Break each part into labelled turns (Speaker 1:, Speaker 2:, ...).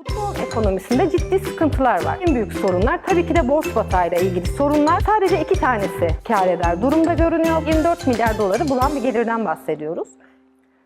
Speaker 1: Futbol ekonomisinde ciddi sıkıntılar var. En büyük sorunlar tabii ki de borç batağıyla ilgili sorunlar. Sadece iki tanesi kar eder durumda görünüyor. 24 milyar doları bulan bir gelirden bahsediyoruz.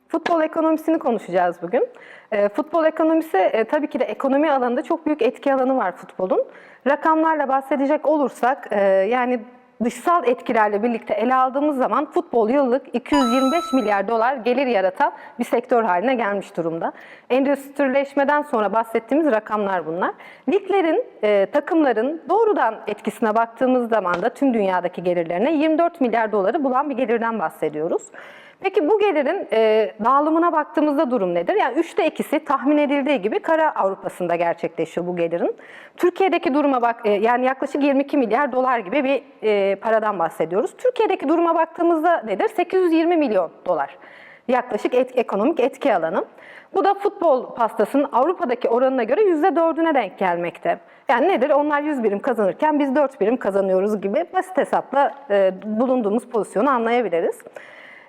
Speaker 1: Futbol ekonomisini konuşacağız bugün. E, futbol ekonomisi e, tabii ki de ekonomi alanında çok büyük etki alanı var futbolun. Rakamlarla bahsedecek olursak e, yani dışsal etkilerle birlikte ele aldığımız zaman futbol yıllık 225 milyar dolar gelir yaratan bir sektör haline gelmiş durumda. Endüstrileşmeden sonra bahsettiğimiz rakamlar bunlar. Liglerin, e, takımların doğrudan etkisine baktığımız zaman da tüm dünyadaki gelirlerine 24 milyar doları bulan bir gelirden bahsediyoruz. Peki bu gelirin e, dağılımına baktığımızda durum nedir? Yani üçte ikisi tahmin edildiği gibi kara Avrupa'sında gerçekleşiyor bu gelirin. Türkiye'deki duruma bak, e, yani yaklaşık 22 milyar dolar gibi bir e, paradan bahsediyoruz. Türkiye'deki duruma baktığımızda nedir? 820 milyon dolar. Yaklaşık et, ekonomik etki alanı. Bu da futbol pastasının Avrupa'daki oranına göre %4'üne denk gelmekte. Yani nedir? Onlar 100 birim kazanırken biz 4 birim kazanıyoruz gibi basit hesapla e, bulunduğumuz pozisyonu anlayabiliriz.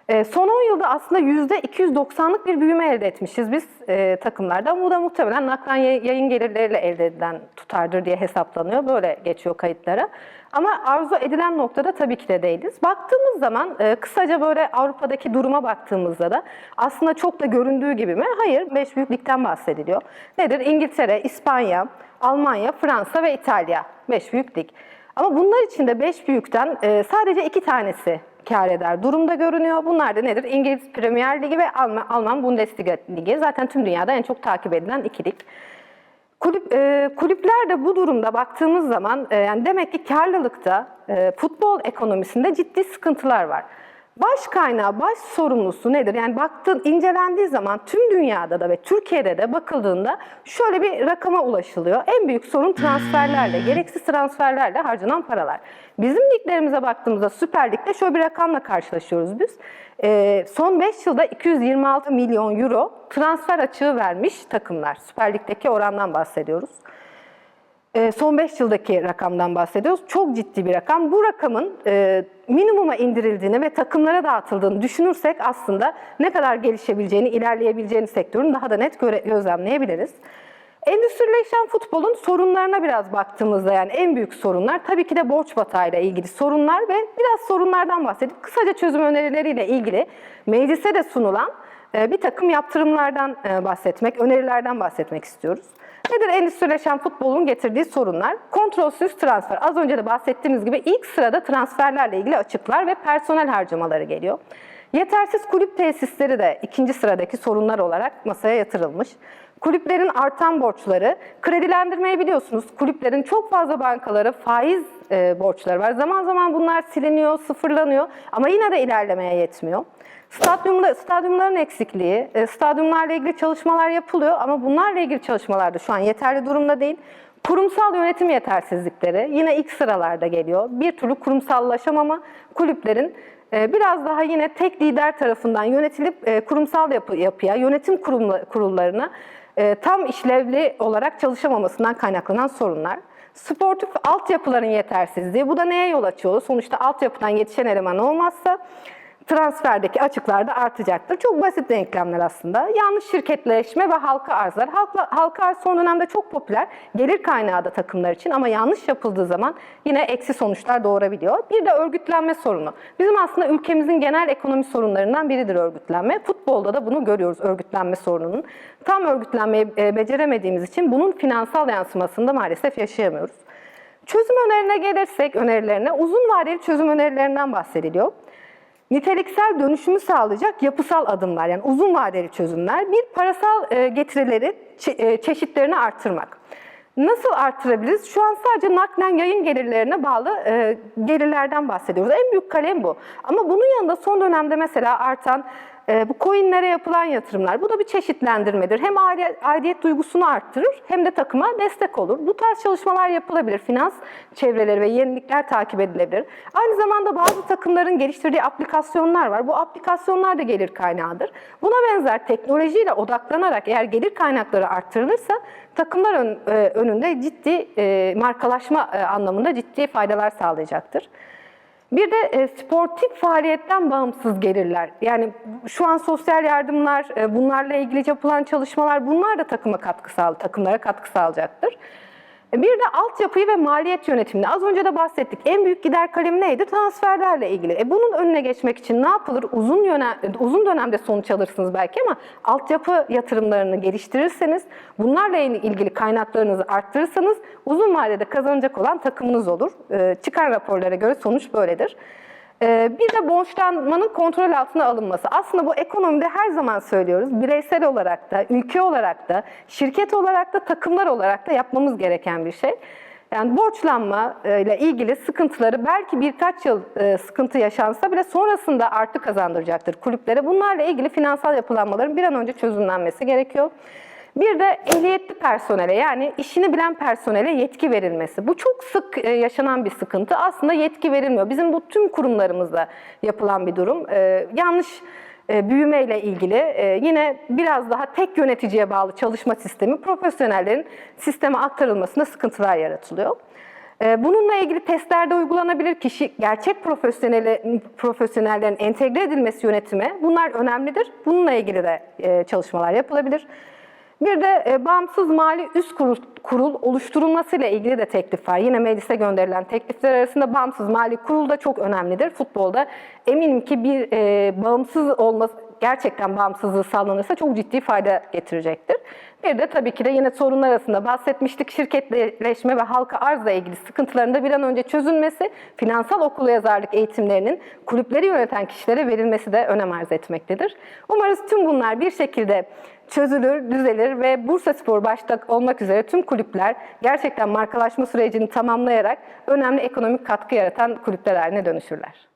Speaker 1: E, son 10 yılda aslında %290'lık bir büyüme elde etmişiz biz e, takımlarda. Bu da muhtemelen naklen yay- yayın gelirleriyle elde edilen tutardır diye hesaplanıyor. Böyle geçiyor kayıtlara. Ama arzu edilen noktada tabii ki de değiliz. Baktığımız zaman e, kısaca böyle Avrupa'daki duruma baktığımızda da aslında çok da göründüğü gibi mi? Hayır, 5 büyük ligden bahsediliyor. Nedir? İngiltere, İspanya, Almanya, Fransa ve İtalya. 5 büyük lig. Ama bunlar içinde 5 büyükten e, sadece iki tanesi kar eder durumda görünüyor. Bunlar da nedir? İngiliz Premier Ligi ve Alman, Alman Bundesliga Ligi. Zaten tüm dünyada en çok takip edilen iki lig. Kulüp, e, kulüpler de bu durumda baktığımız zaman e, yani demek ki karlılıkta e, futbol ekonomisinde ciddi sıkıntılar var. Baş kaynağı, baş sorumlusu nedir? Yani baktığın, incelendiği zaman tüm dünyada da ve Türkiye'de de bakıldığında şöyle bir rakama ulaşılıyor. En büyük sorun transferlerle, gereksiz transferlerle harcanan paralar. Bizim liglerimize baktığımızda Süper Lig'de şöyle bir rakamla karşılaşıyoruz biz. Ee, son 5 yılda 226 milyon euro transfer açığı vermiş takımlar. Süper Lig'deki orandan bahsediyoruz. Ee, son 5 yıldaki rakamdan bahsediyoruz. Çok ciddi bir rakam. Bu rakamın e, minimuma indirildiğini ve takımlara dağıtıldığını düşünürsek aslında ne kadar gelişebileceğini, ilerleyebileceğini sektörün daha da net gözlemleyebiliriz. Endüstrileşen futbolun sorunlarına biraz baktığımızda yani en büyük sorunlar tabii ki de borç batağıyla ilgili sorunlar ve biraz sorunlardan bahsedip kısaca çözüm önerileriyle ilgili meclise de sunulan bir takım yaptırımlardan e, bahsetmek, önerilerden bahsetmek istiyoruz. Nedir endüstrileşen futbolun getirdiği sorunlar? Kontrolsüz transfer. Az önce de bahsettiğimiz gibi ilk sırada transferlerle ilgili açıklar ve personel harcamaları geliyor. Yetersiz kulüp tesisleri de ikinci sıradaki sorunlar olarak masaya yatırılmış. Kulüplerin artan borçları, kredilendirmeyi biliyorsunuz. Kulüplerin çok fazla bankaları faiz e, borçları var. Zaman zaman bunlar siliniyor, sıfırlanıyor ama yine de ilerlemeye yetmiyor. Stadyumda, stadyumların eksikliği, e, stadyumlarla ilgili çalışmalar yapılıyor ama bunlarla ilgili çalışmalar da şu an yeterli durumda değil. Kurumsal yönetim yetersizlikleri yine ilk sıralarda geliyor. Bir türlü kurumsallaşamama kulüplerin e, biraz daha yine tek lider tarafından yönetilip e, kurumsal yapı, yapıya, yönetim kurumla, kurullarına e, tam işlevli olarak çalışamamasından kaynaklanan sorunlar. Sportif altyapıların yetersizliği. Bu da neye yol açıyor? Sonuçta altyapıdan yetişen eleman olmazsa transferdeki açıklar da artacaktır. Çok basit denklemler aslında. Yanlış şirketleşme ve halka arzlar. Halka, halka arz son dönemde çok popüler. Gelir kaynağı da takımlar için ama yanlış yapıldığı zaman yine eksi sonuçlar doğurabiliyor. Bir de örgütlenme sorunu. Bizim aslında ülkemizin genel ekonomi sorunlarından biridir örgütlenme. Futbolda da bunu görüyoruz örgütlenme sorununun. Tam örgütlenmeyi e, beceremediğimiz için bunun finansal yansımasını da maalesef yaşayamıyoruz. Çözüm önerilerine gelirsek önerilerine uzun vadeli çözüm önerilerinden bahsediliyor. Niteliksel dönüşümü sağlayacak yapısal adımlar yani uzun vadeli çözümler. Bir parasal e, getirileri e, çeşitlerini artırmak. Nasıl artırabiliriz? Şu an sadece naklen yayın gelirlerine bağlı e, gelirlerden bahsediyoruz. En büyük kalem bu. Ama bunun yanında son dönemde mesela artan bu coinlere yapılan yatırımlar. Bu da bir çeşitlendirmedir. Hem aidiyet, duygusunu arttırır hem de takıma destek olur. Bu tarz çalışmalar yapılabilir. Finans çevreleri ve yenilikler takip edilebilir. Aynı zamanda bazı takımların geliştirdiği aplikasyonlar var. Bu aplikasyonlar da gelir kaynağıdır. Buna benzer teknolojiyle odaklanarak eğer gelir kaynakları arttırılırsa takımlar e, önünde ciddi e, markalaşma e, anlamında ciddi faydalar sağlayacaktır. Bir de e, sportif faaliyetten bağımsız gelirler. Yani şu an sosyal yardımlar, e, bunlarla ilgili yapılan çalışmalar bunlar da takıma katkı sağ, takımlara katkı sağlayacaktır. Bir de altyapıyı ve maliyet yönetimini az önce de bahsettik. En büyük gider kalemi neydi? Transferlerle ilgili. E bunun önüne geçmek için ne yapılır? Uzun yöne, uzun dönemde sonuç alırsınız belki ama altyapı yatırımlarını geliştirirseniz, bunlarla ilgili kaynaklarınızı arttırırsanız uzun vadede kazanacak olan takımınız olur. E, çıkan raporlara göre sonuç böyledir. Ee, Bir de borçlanmanın kontrol altına alınması. Aslında bu ekonomide her zaman söylüyoruz. Bireysel olarak da, ülke olarak da, şirket olarak da, takımlar olarak da yapmamız gereken bir şey. Yani borçlanma e, ile ilgili sıkıntıları belki birkaç yıl e, sıkıntı yaşansa bile sonrasında artı kazandıracaktır kulüplere. Bunlarla ilgili finansal yapılanmaların bir an önce çözümlenmesi gerekiyor. Bir de ehliyetli personele yani işini bilen personele yetki verilmesi. Bu çok sık e, yaşanan bir sıkıntı. Aslında yetki verilmiyor. Bizim bu tüm kurumlarımızda yapılan bir durum. E, Yanlış e, büyümeyle ilgili yine biraz daha tek yöneticiye bağlı çalışma sistemi profesyonellerin sisteme aktarılmasında sıkıntılar yaratılıyor. Bununla ilgili testlerde uygulanabilir kişi gerçek profesyoneli, profesyonellerin entegre edilmesi yönetime bunlar önemlidir. Bununla ilgili de çalışmalar yapılabilir. Bir de e, bağımsız mali üst kurul, kurul oluşturulmasıyla ilgili de teklif var. Yine meclise gönderilen teklifler arasında bağımsız mali kurul da çok önemlidir. Futbolda eminim ki bir e, bağımsız olması, gerçekten bağımsızlığı sağlanırsa çok ciddi fayda getirecektir. Bir de tabii ki de yine sorunlar arasında bahsetmiştik. Şirketleşme ve halka arzla ilgili sıkıntıların da bir an önce çözülmesi, finansal okuryazarlık eğitimlerinin kulüpleri yöneten kişilere verilmesi de önem arz etmektedir. Umarız tüm bunlar bir şekilde çözülür, düzelir ve Bursa Spor başta olmak üzere tüm kulüpler gerçekten markalaşma sürecini tamamlayarak önemli ekonomik katkı yaratan kulüpler haline dönüşürler.